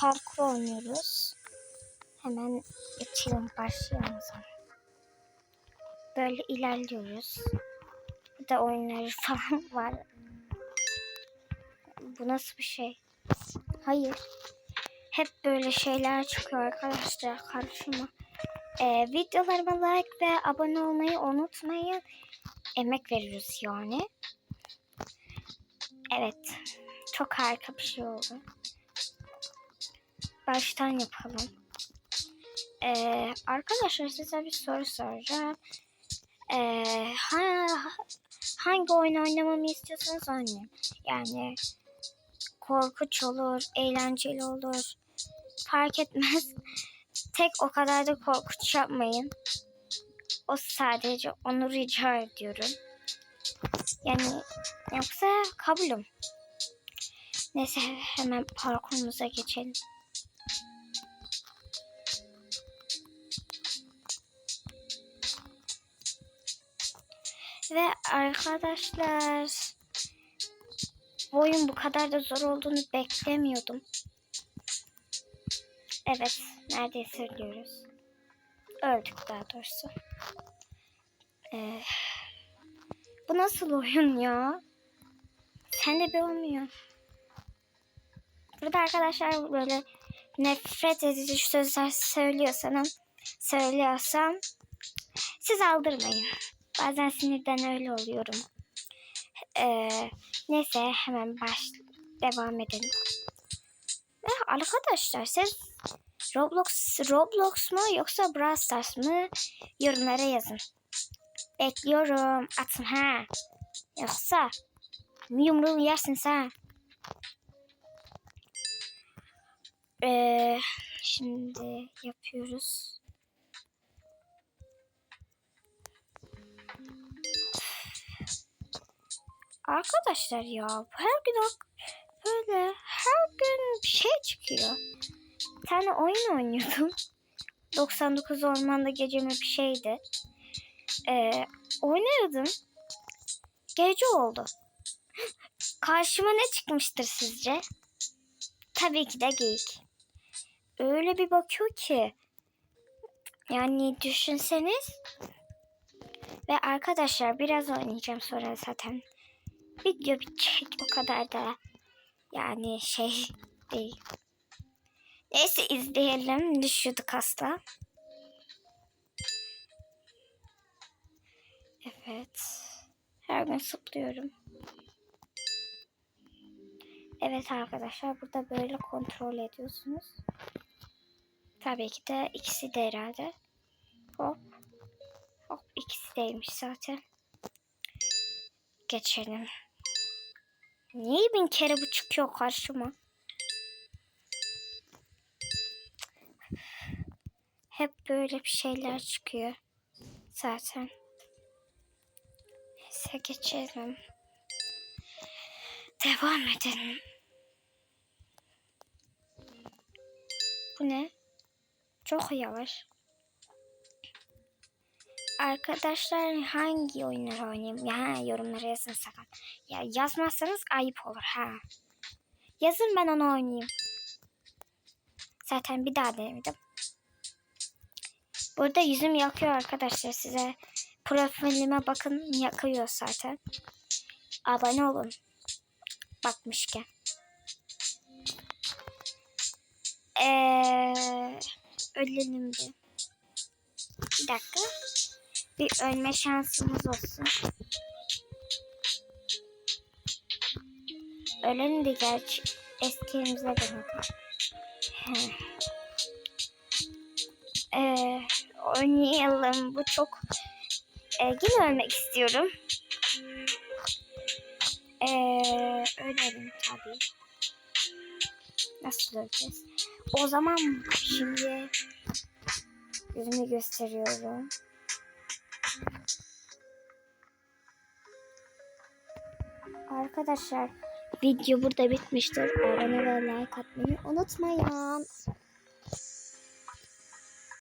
parkur oynuyoruz. Hemen geçelim başlayalım zaman. Böyle ilerliyoruz. Bir de oyunları falan var. Bu nasıl bir şey? Hayır. Hep böyle şeyler çıkıyor arkadaşlar karşıma. Ee, videolarıma like ve abone olmayı unutmayın. Emek veriyoruz yani. Evet. Çok harika bir şey oldu. Baştan yapalım. Ee, arkadaşlar size bir soru soracağım. Ee, ha, hangi oyun oynamamı istiyorsanız oynayın. Yani korkunç olur, eğlenceli olur. Fark etmez. Tek o kadar da korkunç yapmayın. O sadece onu rica ediyorum. Yani yoksa kabulüm. Neyse hemen parkurumuza geçelim. Ve arkadaşlar bu oyun bu kadar da zor olduğunu beklemiyordum. Evet, neredeyse ölüyoruz. Öldük daha doğrusu. Ee, bu nasıl oyun ya? Sen de bir olmuyor. Burada arkadaşlar böyle nefret edici sözler söylüyorsanım, söylüyorsam siz aldırmayın. Bazen sinirden öyle oluyorum. Ee, neyse hemen baş devam edelim. Ve arkadaşlar siz Roblox Roblox mu yoksa Brawl Stars mı yorumlara yazın. Bekliyorum. Atın ha. Yoksa yumruğu yersin sen. Ee, şimdi yapıyoruz. Arkadaşlar ya her gün böyle her gün bir şey çıkıyor. Bir tane oyun oynuyordum. 99 Ormanda Gece mi bir şeydi. Ee, oynuyordum. Gece oldu. Karşıma ne çıkmıştır sizce? Tabii ki de geyik. Öyle bir bakıyor ki. Yani düşünseniz. Ve arkadaşlar biraz oynayacağım sonra zaten. Video bitecek o kadar da. Yani şey değil. Neyse izleyelim. Düşüyorduk hasta. Evet. Her gün sıplıyorum. Evet arkadaşlar burada böyle kontrol ediyorsunuz. Tabii ki de ikisi de herhalde. Hop. Hop ikisi deymiş zaten. Geçelim. Niye bin kere bu çıkıyor karşıma? Hep böyle bir şeyler çıkıyor. Zaten. Neyse geçelim. Devam edelim. Bu ne? Çok yavaş. Arkadaşlar hangi oyunları oynayayım? Ya yorumlara yazın sakın. Ya yazmazsanız ayıp olur ha. Yazın ben onu oynayayım. Zaten bir daha denemedim. Burada yüzüm yakıyor arkadaşlar size. Profilime bakın yakıyor zaten. Abone olun. Bakmışken. Eee ölelim bir. Bir dakika. Bir ölme şansımız olsun. Ölelim de gerçi eskiğimize dönelim. Ee, oynayalım. Bu çok... Ee, yine ölmek istiyorum. Ee, ölelim tabii. Nasıl öleceğiz? O zaman şimdi yüzümü gösteriyorum. Arkadaşlar video burada bitmiştir. Abone ve like atmayı unutmayın.